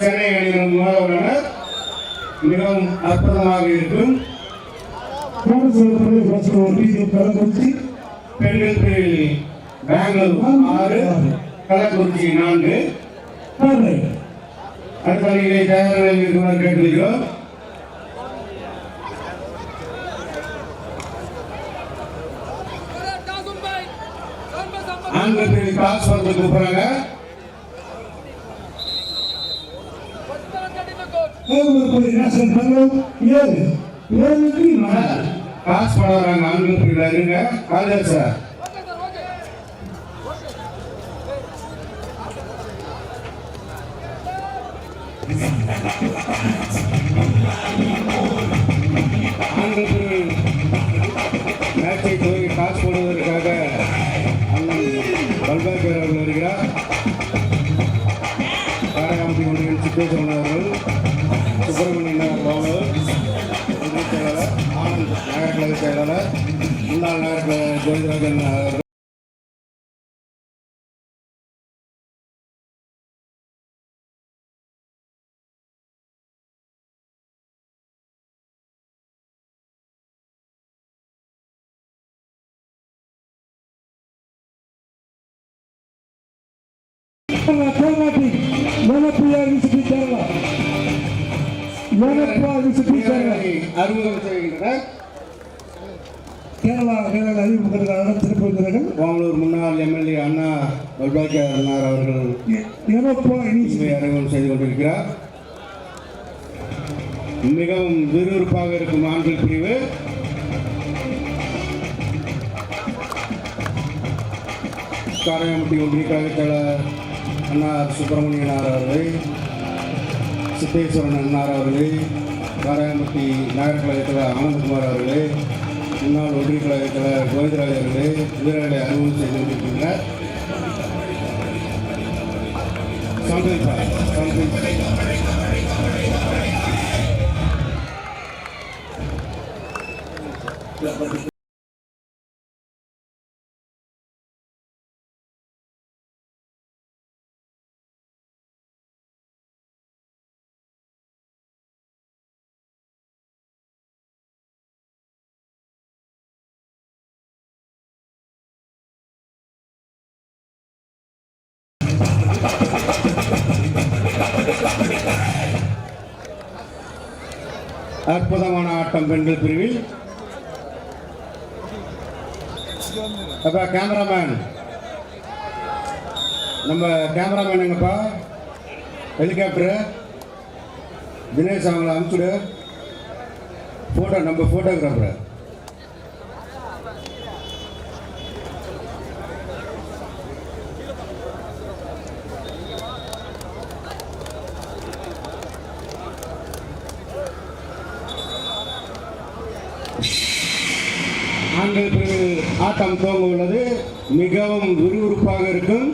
சென்னை அணியின் மிகவும் அற்புதமாக இருக்கும். பெண்கள் பிரிவில் பெங்களூர் ஆறு கள்ளக்குறிச்சி நான்கு. அடுத்த அணிகளை தயார் இருக்குமாறு கேட்டுக்கிறோம் ஆண்கள் பிரிவில் கிராஸ் பண்ணுறதுக்கு ஏழு கிராஸ் பண்ண வராங்க ஆண்கள் பிரிவில் இருங்க. காலேஜ் சார் ஆண்கள் ஜோதிராஜன் அவர்கள் வீரர்களை அறிமுகம் செய்கின்றனர் கேரளா கேரள அறிவிப்புகளுக்காக திருப்பதிகள் ஓமலூர் முன்னாள் எம்எல்ஏ அண்ணா பல்பாக்கர் அண்ணார் அவர்கள் யூரோப்பா இதை அறிமுகம் செய்து கொண்டிருக்கிறார். மிகவும் விறுவிறுப்பாக இருக்கும் ஆண்கள் பிரிவு. காரையாம்பட்டி ஒன்றிய கழகத்தலைவர் அண்ணார் சுப்பிரமணியனார் அவர்களை சித்தேஸ்வரன் அண்ணார் அவர்களே காரையாம்பட்டி நகர கழகத்தில் ஆனந்தகுமார் அவர்களே முன்னாள் ஒன்றிய கழகத்தில் கோவிந்தராஜ் அவர்களே வீரர்களை அறிமுகம் செய்து கொண்டிருக்கின்றனர் Something something. அற்புதமான ஆட்டம் பெண்கள் பிரிவில். அப்பா கேமராமேன். நம்ம கேமராமேன் எங்கப்பா ஹெலிகாப்டரு தினேஷ் அவங்களை அனுப்பிச்சுடு. ஃபோட்டோ நம்ம ஃபோட்டோகிராஃபர் ஆண்கள் பிரிவில் ஆட்டம் துவங்க உள்ளது. மிகவும் விறுவிறுப்பாக இருக்கும்.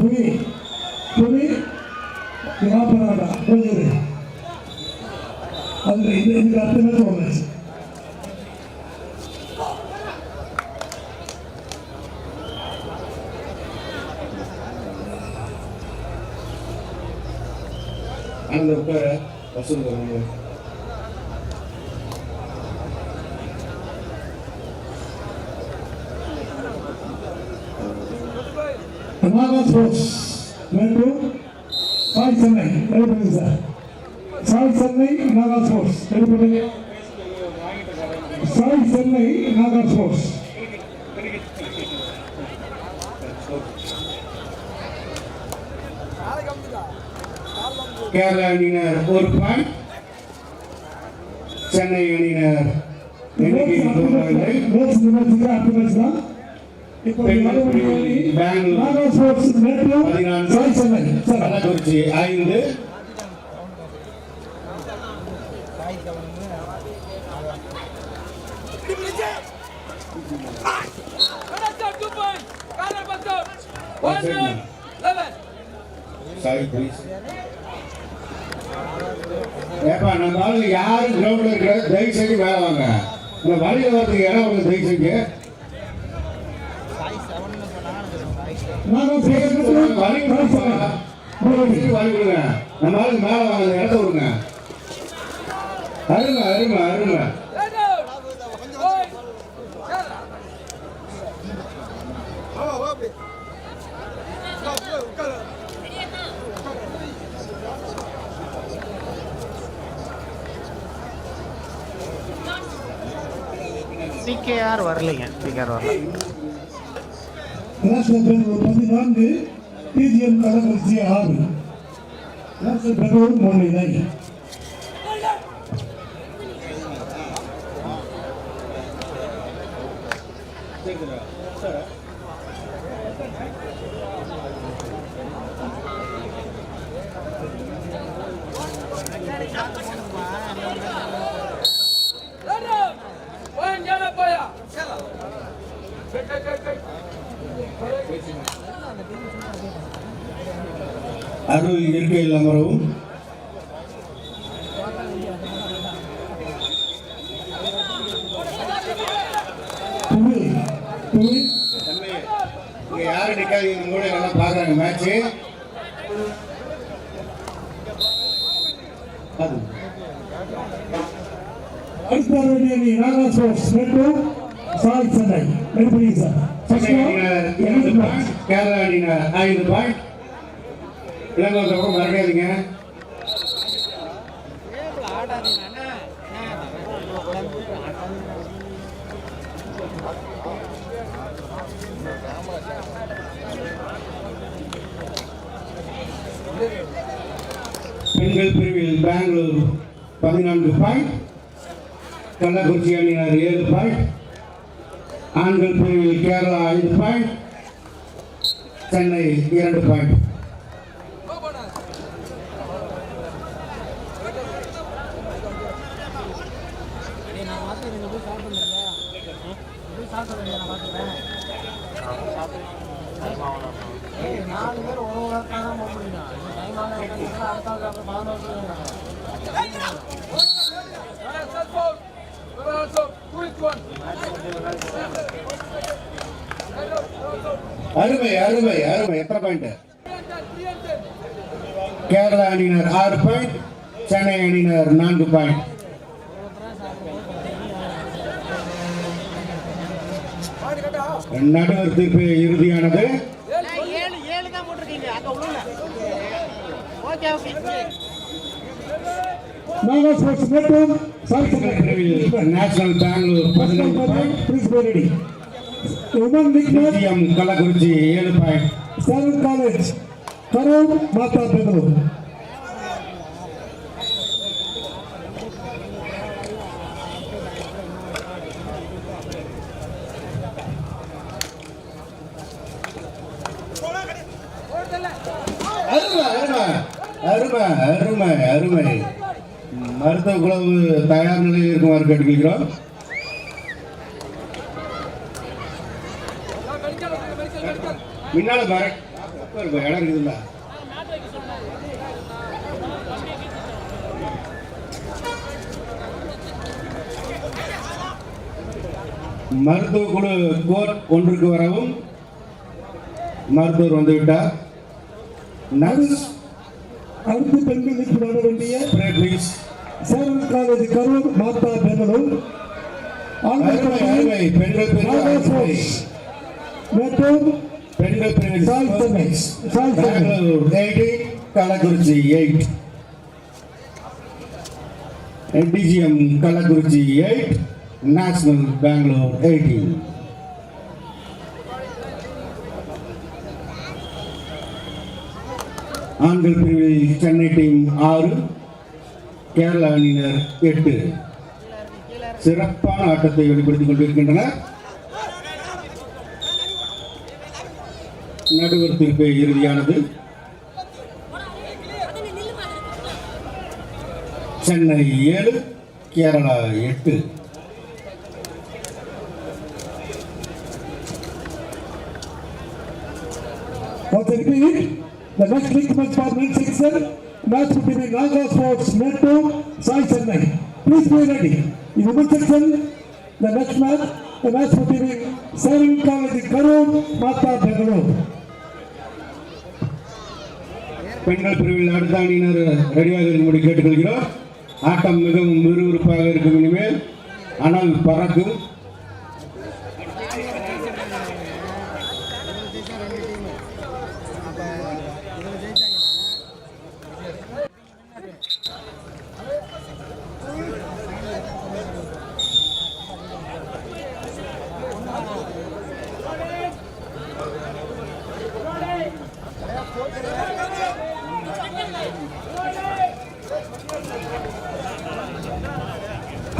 புவி. புவி. ஞாபகம் கொஞ்சம் அது இது இதுக்கு நாகா ஸ்போர்ட்ஸ் வேண்டும் சாய் சென்னை எழுபது sir SAI Chennai Naga sports எழுபது சாய் சென்னை நாகா ஸ்போர்ட்ஸ் கேரள அணியினர் ஒரு பாயிண்ட் சென்னை அணியினர் எண்ணிக்கை அடுத்த மேட்ச் தான் கள்ளக்குறிச்சி ஐந்து One, one, ஏப்பா நம்ம யாரும் இருக்கிற தயவு செஞ்சு வேலை வாங்க. இந்த வழியில் வரதுக்கு இடம் உங்களுக்கு தயவு செஞ்சு நம்ம ஆளுங்க மேலே வாங்க இடத்த விடுங்க. அருமை அருமை அருமை. சிகேஆர் வரலைங்க. சிகேஆர் வரல. பதினான்கு டிஜிஎம் கள்ளக்குறிச்சி ஆறு. நேஷனல் அருள் இருக்கையில் அமரவும். யாரும் நிக்காதீங்க கூட நல்லா பார்க்குறாங்க மேட்ச்சு அடுத்த நாகா ஸ்போர்ட்ஸ் ரெண்டும் சாய் சென்னை சார் சென்னை அணியினர் இரண்டு பாயிண்ட் பிள்ளைங்க அணியினர் ஐந்து மறக்காதீங்க பெண்கள் பிரிவில் பெங்களூர் பதினான்கு பாயிண்ட் கள்ளக்குறிச்சி அணியினர் ஏழு பாயிண்ட் ஆண்கள் பிரிவில் கேரளா ஐந்து பாயிண்ட் சென்னை இரண்டு பாயிண்ட் நாலு பேர் ஒரு ஒரு தான் போக முடியும் டைம் ஆக அடுத்த அப்புறம் பதினோரு அருமை அருமை அருமை. எத்தனை பாயிண்ட் கேரளா அணியினர் ஆறு பாயிண்ட் சென்னை அணியினர் நான்கு பாயிண்ட் நடுவர் தீர்ப்பு இறுதியானது. ஏழு நேஷனல் பெங்களூர் பதினைந்து பாயிண்ட் Match, சிஎம் கள்ளக்குறிச்சி ஏழு point. Seven College, Karur, Mata Bengaluru. அருமை அருமை அருமை. மருத்துவ குழு தயார் நிலையில் இருக்குமாறு கேட்டுக்கொள்கிறோம். முன்னால பாரு. இடம் இருக்குதுல்ல. மருத்துவ குழு கோர்ட் ஒன்றுக்கு வரவும் மருத்துவர் வந்துவிட்டார். நர்ஸ் அடுத்து பெண்கள் லீக் விளையாட வேண்டிய சேவன் காலேஜ் கரூர் மாத்தா பெங்களூர். பெண்கள் பிரிவு பெண்கள் பிரிவில் SAI Chennai SAI Chennai Bangalore eight Kallakurichi eight TGM Kallakurichi eight national Bangalore eighteen ஆண்கள் பிரிவில் சென்னை டீம் ஆறு கேரளா அணியினர் எட்டு. சிறப்பான ஆட்டத்தை வெளிப்படுத்திக் கொண்டிருக்கின்றனர். நடுவர் தீர்ப்பு இறுதியானது சென்னை ஏழு கேரளா எட்டு Once repeat, The next league match for men's section, match between Naga Sports Metro, Sai Chennai. Please be ready. In women's section, the next match, the match between Sarin College Karur, Mata Bangalore. பெண்கள் பிரிவில் அடுத்த அணியினர் ரெடியாக இருக்கும்படி கேட்டுக்கொள்கிறோம். ஆட்டம் மிகவும் விறுவிறுப்பாக இருக்கும் இனிமேல். ஆனால் பறக்கும்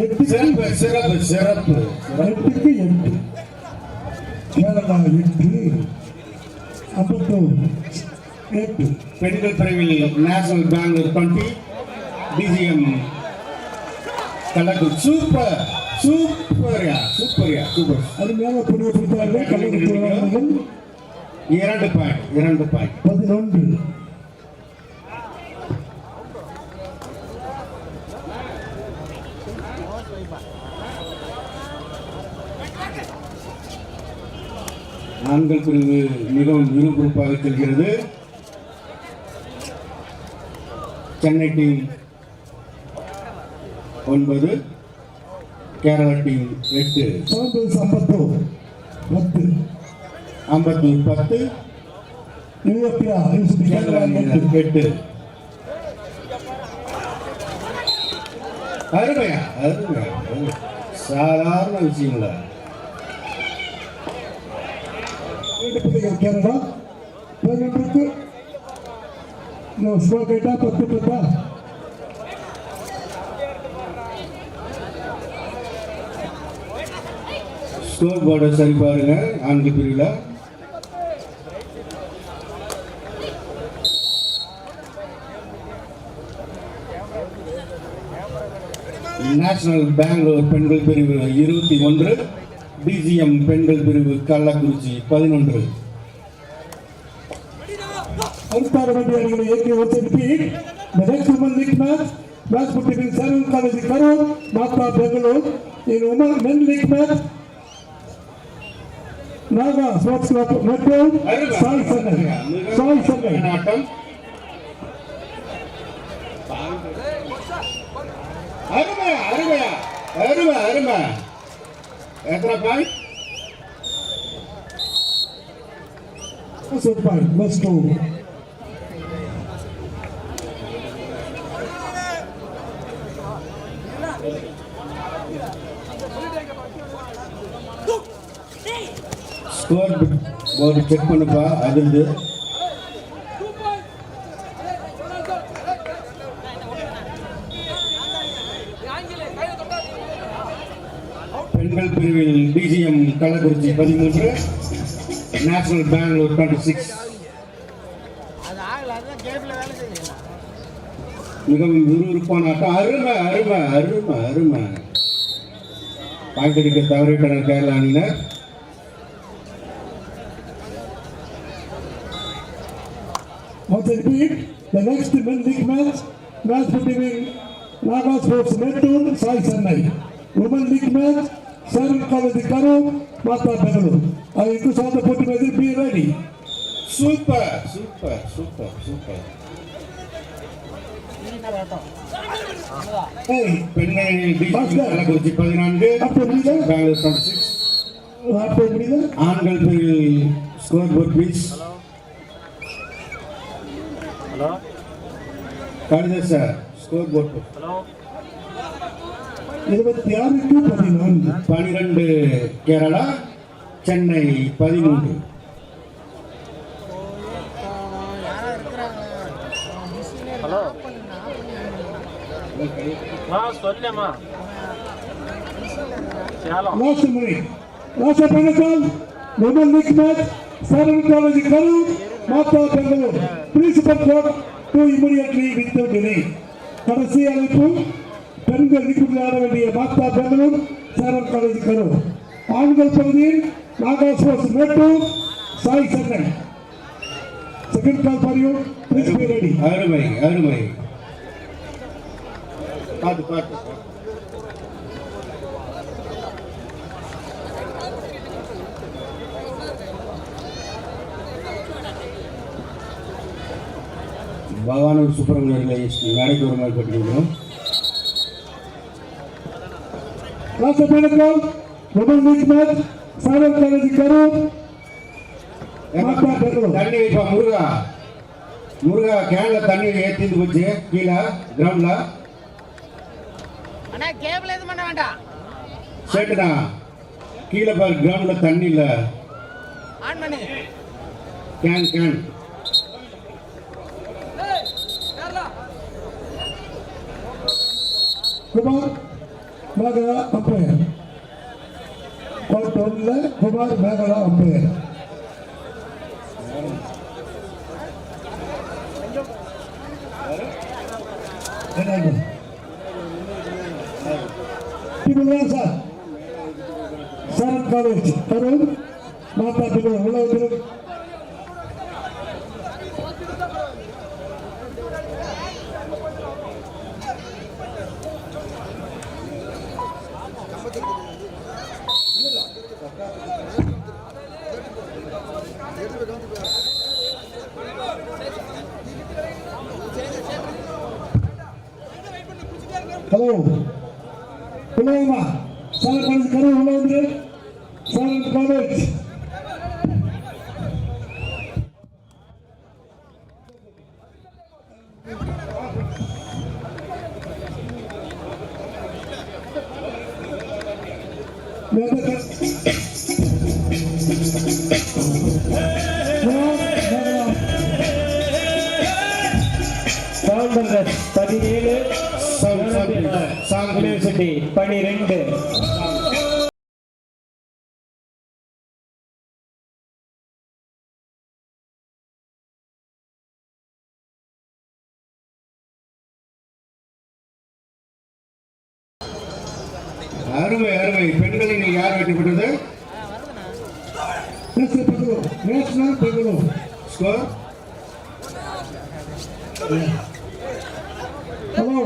எட்டுக்கு சிறப்பு சிறப்பு. எட்டுக்கு எட்டு கேரளா எட்டு. அம்பத்தூர். எட்டு. பெண்கள் பிரிவில் நேஷனல் பெங்களூர் டுவெண்ட்டி. டிஜிஎம் கலக்கு சூப்பர். சூப்பர்யா சூப்பர்யா சூப்பர் அருமையாக புனித பிடித்தார்கள் கள்ளக்குறிச்சி இரண்டு பாயிண்ட் இரண்டு பாயிண்ட் பதினொன்று. ஆண்கள் பிரிவு மிகவும் விறுவிறுப்பாக செல்கிறது சென்னை டீம் ஒன்பது கேரளா டீம் எட்டு. சம்பத்தூர் பத்து. ஐம்பத்தூர் பத்து. எட்டு. அருமையா அருமையா அருமை. சாதாரண விஷயம் இல்லை இரண்டு புள்ளிகள் கேரளா பதினொன்றுக்கு இன்னும் கேட்டா பத்து பத்தா ஸ்கோர் போர்டை சரி பாருங்க நான்கு பிரிவில் நேஷனல் பெங்களூர் பெண்கள் பிரிவு இருபத்தி ஒன்று டிஜிஎம் பெண்கள் பிரிவு கள்ளக்குறிச்சி பதினொன்று அல்பார வண்டி அணிகளை இயக்கி ஒருத்தர் repeat The next women league match, match between Saran College Karur, Mata Bangalore. In women men league match, Naga Sports Club Metro, Sai Chennai. Sai Chennai. ஆட்டம் அருமை அருமை அருமை அருமை எத்தனை point That's a point. Let's go. Scoreboard check பண்ணுப்பா அது பெண்கள் பிரிவில் டிசிஎம் கள்ளக்குறிச்சி பதிமூன்று நேஷனல் பெங்களூர் டுவெண்ட்டி சிக்ஸ் அது ஆகல அதுதான் கேப்ல வேலை செய்யுங்க மிகவும் விறுவிறுப்பான ஆட்டம் அருமை அருமை அருமை அருமை பாயிண்ட் அடிக்க தவறிவிட்டனர் கேரளா அணியினர் Once repeat, the next men league match, match between Naga Sports Metro, Sai Chennai. Women league match, Saran College Karur, Mata Bangalore. I request all the party members be ready. Super Hey, பெண்கள் TGM Kallakurichi பதினான்கு ஆண்கள் scoreboard please hello sir scoreboard hello இருபத்தி பதினான்கு. பனிரெண்டு கேரளா சென்னை பதிமூன்று யாரா இருக்கிறாங்க hello Salem minute. Last Bengal, women league match, Saran College Karur, Mata Bangalore. Principal court to immediately without delay. கடைசி அழைப்பு பெண்கள் லீக்கில் ஆட வேண்டிய மாத்தா பெங்களூர் சேரன் காலேஜ் கரூர் ஆண்கள் பகுதியில் நாகா ஸ்போர்ட்ஸ் மேட்டூர் சாய் சென்னை. அருமை அருமை பார்த்து பார்த்து பகவானூர் சுப்பிரமணியர்களை மேடைக்கு வருமாறு கேட்டுக்கொள்கிறோம் Last final call. Women league match. Bangalore. தண்ணி வைப்பா முருகா? முருகா கேன்ல தண்ணி ஏத்திட்டு போச்சு. கீழே கிரவுண்ட்ல அண்ணா கேபிள் எதுவும் பண்ண வேண்டாம். சேட்டுடா கீழே பாரு கிரவுண்ட்ல தண்ணி இல்ல. ஆன் பண்ணு. Can can Kumar Megala umpire court ஒன்ல குமார் மேகலா அம்பையர் என்ன இப்படிதான் சார் சரத் காலேஜ் அருண் மாதா பிள்ளை உலகத்தில் ஹலோ உள்ளவமா சார் காலேஜ் கரு பனிரெண்டு. அருமை அருமை. பெண்களில் யார் வெற்றி பெற்றது நேஷனல் பெங்களூர் ஸ்கோர் ஹலோ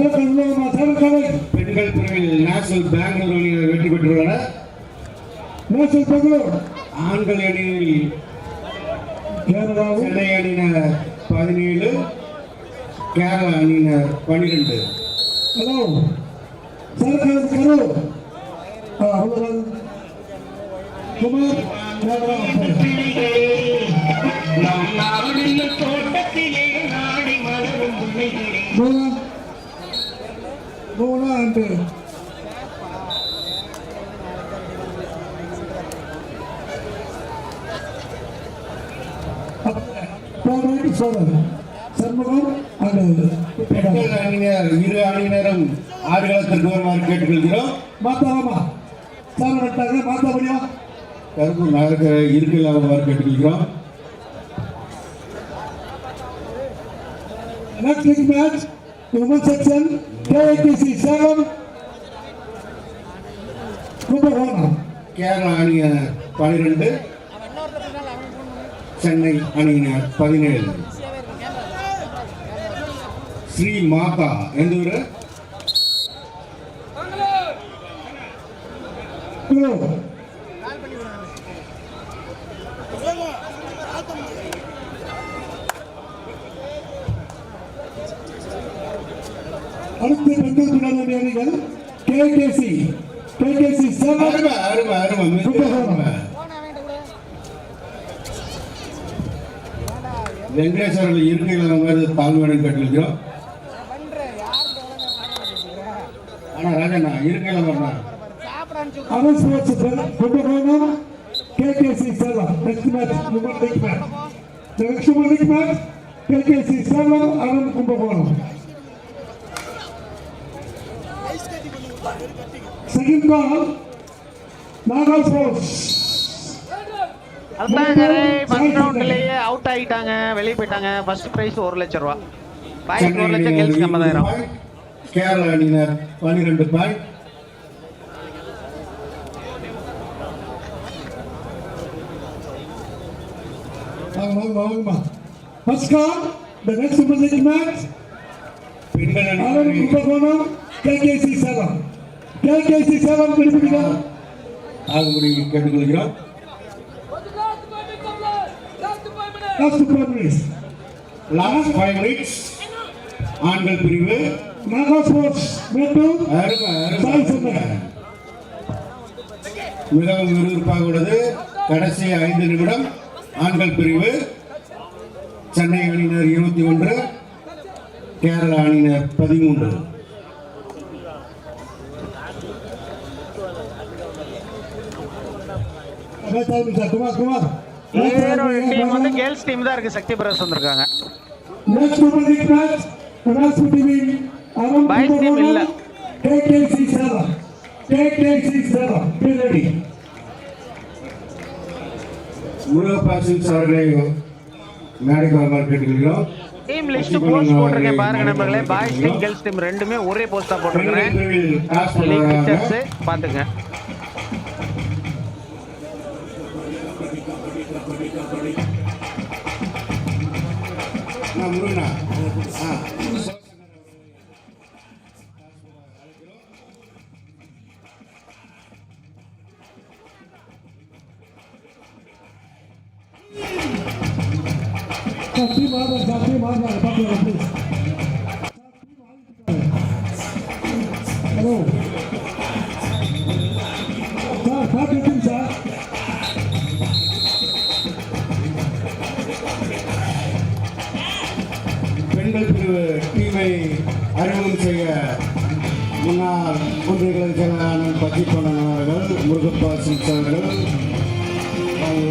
உள்ளவமா சார் காலேஜ் பெண்கள் பிரிவில் நேஷனல் பெங்களூர் அணியினர் வெற்றி பெற்றுள்ளனர் நேஷனல் பெங்களூர் ஆண்கள் அணியில் சென்னை அணியினர் பதினேழு கேரளா அணியினர் பன்னிரெண்டு. ஹலோ. சார் காலேஜ் கரு அவ்வளோதான் குமார் மேகலா மூணா அண்டு போராடி சோழர். சண்முகம் அண்டு அணியினர் இரு அணியினரும் ஆடுகளத்திற்கு வருமாறு கேட்டுக்கொள்கிறோம். மாத்தாராமா சார் நட்டாங்க மாத்தா முடியும் கருப்பு நகர இருக்கையில் வருமாறு கேட்டுக்கொள்கிறோம். Next big match, women section, KATC seven, Kumbakonam Kerala அணியினர் பன்னிரெண்டு சென்னை அணியினர் பதினேழு. ஸ்ரீ மாதா எந்த ஊரு ஹலோ அடுத்து பெண்கள் கேகேசி கேகேசி செவன் அருமை அருமை அருமை. வெங்கடேஸ்வரர் இருக்கையில் நம்ம தாழ்மையுடன் கேட்டுக்கிறோம் ஆனா ராஜண்ணா இருக்கையில் வரணும் அனுப்பிச்சு அரசு வச்சு Kumbakonam KKC seven next match woman league match next match Arun Kumbakonam. Second call Naga sports அதாங்க ஃபர்ஸ்ட் ரவுண்ட்லயே அவுட் ஆயிட்டாங்க. வெளியே போயிட்டாங்க. ஃபர்ஸ்ட் பிரைஸ் ஒரு லட்சம் ரூபா. பாய்க்கு ஒரு லட்சம் கேள்வி ஐம்பதாயிரம். கேரளா அணியினர் பன்னிரெண்டு பாயிண்ட் வாங்க வாங்க வாங்கம்மா first call the next project match பெண்கள் ஆலன் அணி கும்பகோணம் கேகேசி சேலம் கேகேசி சேலம் குறிப்பிடுங்க ஆகும்படி கேட்டுக்கொள்கிறோம். Last four minutes last five minutes ஆண்கள் பிரிவு. நாகா ஸ்போர்ட்ஸ் அருமை சாய் சொன்னார் மிகவும் விறுவிறுப்பாக உள்ளது. கடைசி ஐந்து நிமிடம். ஆண்கள் பிரிவு. சென்னை அணியினர் இருபத்தி ஒன்று கேரள அணியினர் பதிமூன்று குமார் குமார் ஈரோடு டீம் வந்து கேர்ள்ஸ் டீம் தான் இருக்கு. சக்தி வந்திருக்காங்க. இல்ல. அவர்களை மேடைக்கு வருமாறு கேட்டுக்கொள்கிறோம் டீம் லிஸ்ட் போஸ்ட் போட்டிருக்கேன் பாருங்க நண்பர்களே. பாய்ஸ் டீம் கேர்ள்ஸ் டீம் ரெண்டுமே ஒரே போஸ்டா போட்டிருக்கிறேன். பிக்சர்ஸ் பாத்துங்க முருகனா ஆ Sati Madar, Sati Madar, Papa, அறிமுகம் செய்ய முன்னாள் ஒன்றியங்களை செயலாளர் பத்திப்பண்ணன் அவர்கள் முருகப்பா சில்ஸ் அவர்கள்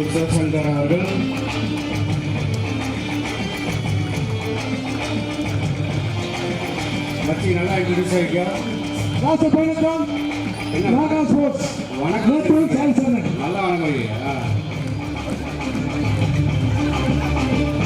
சிவசங்கர் அவர்கள் மத்தி நல்லா இன்ட்ரடியூஸ் ஆகிக்கோ Naga Sports. வணக்கம்.